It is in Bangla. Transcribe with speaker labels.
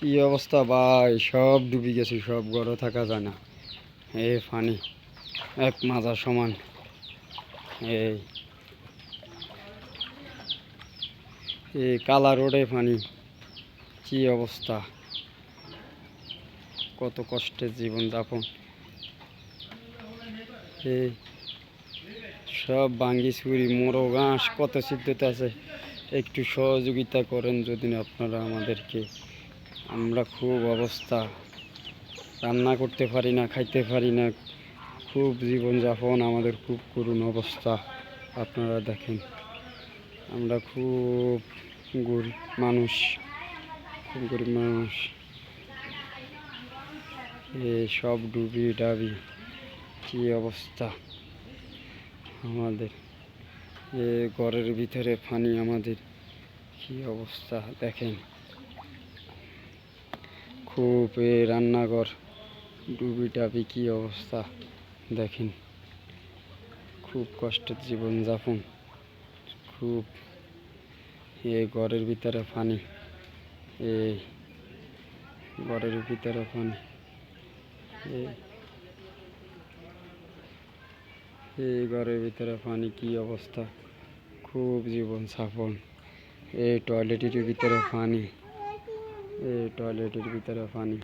Speaker 1: কি অবস্থা ভাই? সব ডুবে গেছে, সব ঘরে থাকা যায় না। এ পানি এক মাজা সমান। এই। কালা রোডে পানি কি অবস্থা? কত কষ্টের জীবন যাপন। এই, সব ভাঙ্গি চুরি মোড়ো ঘাস কত সিদ্ধতে আছে। একটু সহযোগিতা করেন যদি আপনারা আমাদেরকে। আমরা খুব অবস্থা। রান্না করতে পারি না, খাইতে পারি না। খুব জীবনযাপন, আমাদের খুব করুণ অবস্থা। আপনারা দেখেন, আমরা খুব গরিব মানুষ, খুব গরিব মানুষ। এ সব ডুবি ডাবি কি অবস্থা আমাদের। এ ঘরের ভিতরে পানি আমাদের, কি অবস্থা দেখেন। খুব, এ রান্নাঘর ডুবি টাবি কি অবস্থা? দেখেন, খুব কষ্টের জীবনযাপন খুব, এ ঘরের ভিতরে পানি এই ঘরের ভিতরে পানি এই ঘরের ভিতরে পানি কি অবস্থা? খুব জীবন যাপন এই টয়লেটের ভিতরে পানি। এই টয়লেটের ভিতরে পানি